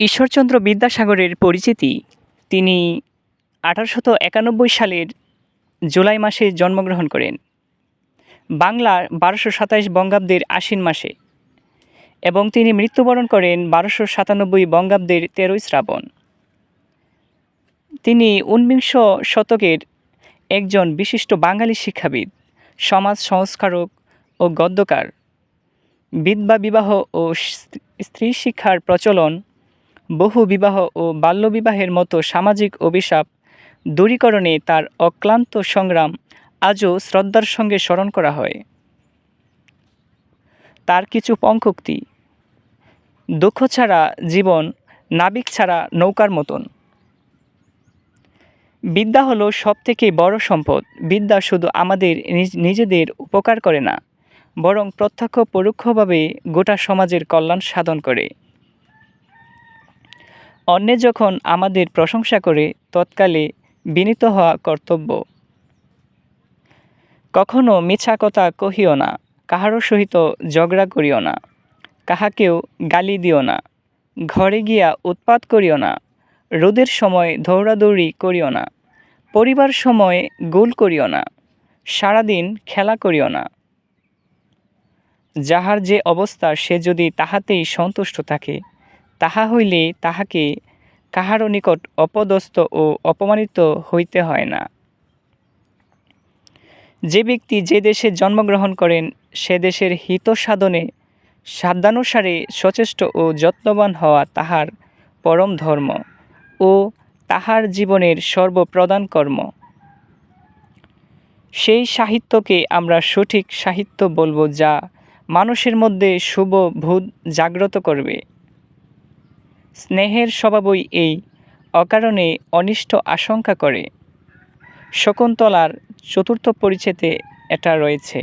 ঈশ্বরচন্দ্র বিদ্যাসাগরের পরিচিতি। তিনি আঠারোশত একানব্বই সালের জুলাই মাসে জন্মগ্রহণ করেন। বাংলা বারোশো সাতাইশ বঙ্গাব্দের আশ্বিন মাসে এবং তিনি মৃত্যুবরণ করেন বারোশো সাতানব্বই বঙ্গাব্দের তেরোই শ্রাবণ। তিনি ঊনবিংশ শতকের একজন বিশিষ্ট বাঙালি শিক্ষাবিদ, সমাজ সংস্কারক ও গদ্যকার। বিধবা বিবাহ ও স্ত্রী শিক্ষার প্রচলন বহু বিবাহ ও বাল্যবিবাহের মতো সামাজিক অভিশাপ দূরীকরণে তার অক্লান্ত সংগ্রাম আজও শ্রদ্ধার সঙ্গে স্মরণ করা হয়। তার কিছু পঙ্কোক্তি। দুঃখ ছাড়া জীবন, নাবিক ছাড়া নৌকার মতন। বিদ্যা হলো সবথেকে বড় সম্পদ। বিদ্যা শুধু আমাদের নিজ- নিজেদের উপকার করে না, বরং প্রত্যক্ষ পরোক্ষভাবে গোটা সমাজের কল্যাণ সাধন করে। অন্যে যখন আমাদের প্রশংসা করে, তৎকালে বিনীত হওয়া কর্তব্য। কখনো মিছা কথা কহিও না, কাহারও সহিত ঝগড়া করিও না, কাহাকেও গালি দিও না, ঘরে গিয়া উৎপাত করিও না, রোদের সময় দৌড়াদৌড়ি করিও না, পরিবার সময় গোল করিও না, সারাদিন খেলা করিও না। যাহার যে অবস্থা সে যদি তাহাতেই সন্তুষ্ট থাকে তাহা হইলে তাহাকে কাহারও নিকট অপদস্থ ও অপমানিত হইতে হয় না। যে ব্যক্তি যে দেশে জন্মগ্রহণ করেন, সে দেশের হিত সাধনে সাধ্যানুসারে সচেষ্ট ও যত্নবান হওয়া তাহার পরম ধর্ম ও তাহার জীবনের সর্বপ্রধান কর্ম। সেই সাহিত্যকে আমরা সঠিক সাহিত্য বলব যা মানুষের মধ্যে শুভ ভূত জাগ্রত করবে। স্নেহের স্বভাবই এই অকারণে অনিষ্ট আশঙ্কা করে। শকুন্তলার চতুর্থ পরিচ্ছেদে এটা রয়েছে।